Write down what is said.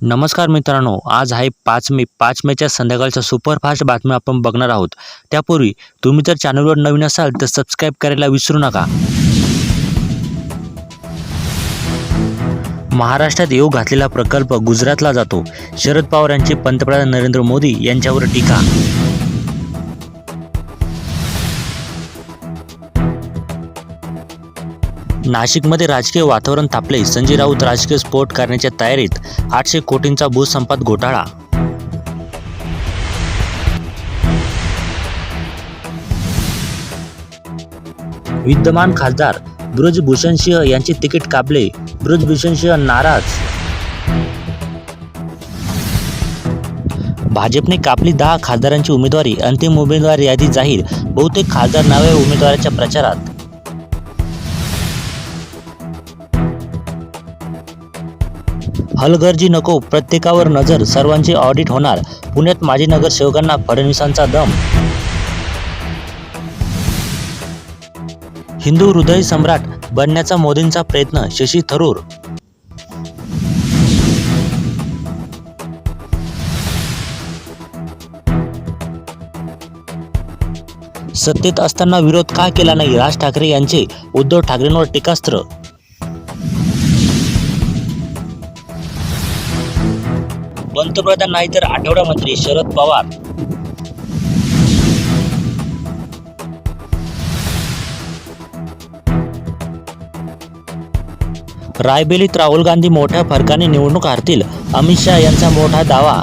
नमस्कार मित्रांनो आज आहे पाच मे पाच मेच्या संध्याकाळच्या सुपरफास्ट बातम्या आपण बघणार आहोत. त्यापूर्वी तुम्ही जर चॅनलवर नवीन असाल तर सबस्क्राईब करायला विसरू नका. महाराष्ट्रात येऊ घातलेला प्रकल्प गुजरातला जातो. शरद पवार यांची पंतप्रधान नरेंद्र मोदी यांच्यावर टीका नाशिकमध्ये राजकीय वातावरण तापले. संजय राऊत राजकीय स्फोट करण्याच्या तयारीत आठशे कोटींचा भूसंपात घोटाळा. विद्यमान खासदार ब्रजभूषण सिंह यांचे तिकीट कापले. ब्रजभूषण सिंह नाराज. भाजपने कापली दहा खासदारांची उमेदवारी. अंतिम उमेदवार यादी जाहीर. बहुतेक खासदार नावे उमेदवाराच्या प्रचारात. हलगर्जी नको प्रत्येकावर नजर सर्वांचे ऑडिट होणार. पुण्यात माजी नगरसेवकांना फडणवीसांचा दम. हिंदू हृदय सम्राट बनण्याचा मोदींचा प्रयत्न शशी थरूर. सत्तेत असताना विरोध का केला नाही? राज ठाकरे यांचे उद्धव ठाकरेंवर टीकास्त्र. पंतप्रधान नाही तर आठवडा मंत्री शरद पवार. रायबेलीत राहुल गांधी मोठ्या फरकाने निवडणूक हारतील. अमित शहा यांचा मोठा दावा.